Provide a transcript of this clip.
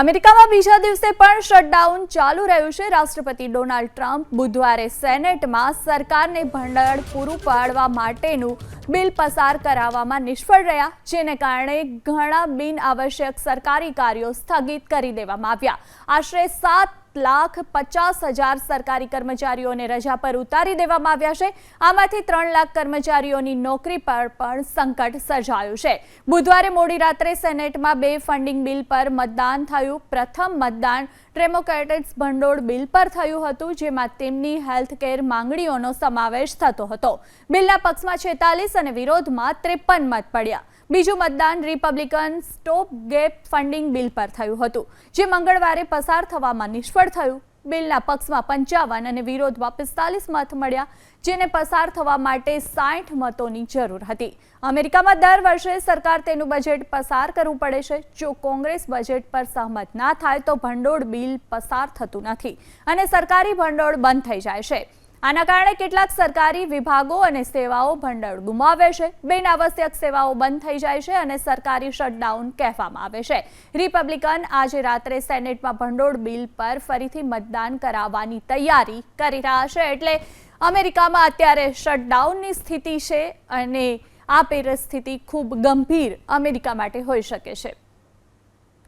અમેરિકામાં બીજા દિવસે પણ શટડાઉન ચાલુ રહ્યું છે. રાષ્ટ્રપતિ ડોનાલ્ડ ટ્રમ્પ બુધવારે સેનેટમાં સરકારને ભંડોળ પૂરું પાડવા માટેનું બિલ પસાર કરાવવામાં નિષ્ફળ રહ્યા, જેને કારણે ઘણા બિનઆવશ્યક સરકારી કાર્યો સ્થગિત કરી દેવામાં આવ્યા. આશરે સાત લાખ પચાસ હજાર સરકારી કર્મચારીઓને રજા પર ઉતારી દેવામાં આવ્યા છે. આમાંથી ત્રણ લાખ કર્મચારીઓની નોકરી પર પણ સંકટ સર્જાયું છે. બુધવારે મોડી રાત્રે સેનેટમાં બે ફંડિંગ બિલ પર મતદાન થયું. પ્રથમ મતદાન ડેમોક્રેટિક્સ ભંડોળ બિલ પર થયું હતું, જેમાં તેમની હેલ્થકેર માંગણીઓનો સમાવેશ થતો હતો. બિલના પક્ષમાં છેતાલીસ અને વિરોધમાં ત્રેપન મત પડ્યા. બીજું મતદાન Republican stop gap funding bill પર થયું હતું, જે મંગળવારે પસાર થવામાં નિષ્ફળ થયું. બિલના પક્ષમાં પંચાવન અને વિરોધમાં પિસ્તાલીસ મત મળ્યા, જેને પસાર થવા માટે સાઠ મતોની જરૂર હતી. અમેરિકામાં દર વર્ષે સરકાર તેનું બજેટ પસાર કરવું પડે છે. જો કોંગ્રેસ બજેટ પર સહમત ના થાય, તો ભંડોળ બિલ પસાર થતું નથી અને સરકારી ભંડોળ બંધ થઈ જાય છે. આના કારણે કેટલાક સરકારી વિભાગો અને સેવાઓ ભંડોળ ગુમાવે છે. બિનઆવશ્યક સેવાઓ બંધ થઈ જાય છે અને સરકારી શટડાઉન કહેવામાં આવે છે. રિપબ્લિકન આજે રાત્રે સેનેટમાં ભંડોળ બિલ પર ફરીથી મતદાન કરાવવાની તૈયારી કરી રહ્યા છે. એટલે અમેરિકામાં અત્યારે શટડાઉનની સ્થિતિ છે અને આ પરિસ્થિતિ ખૂબ ગંભીર અમેરિકા માટે હોઈ શકે છે.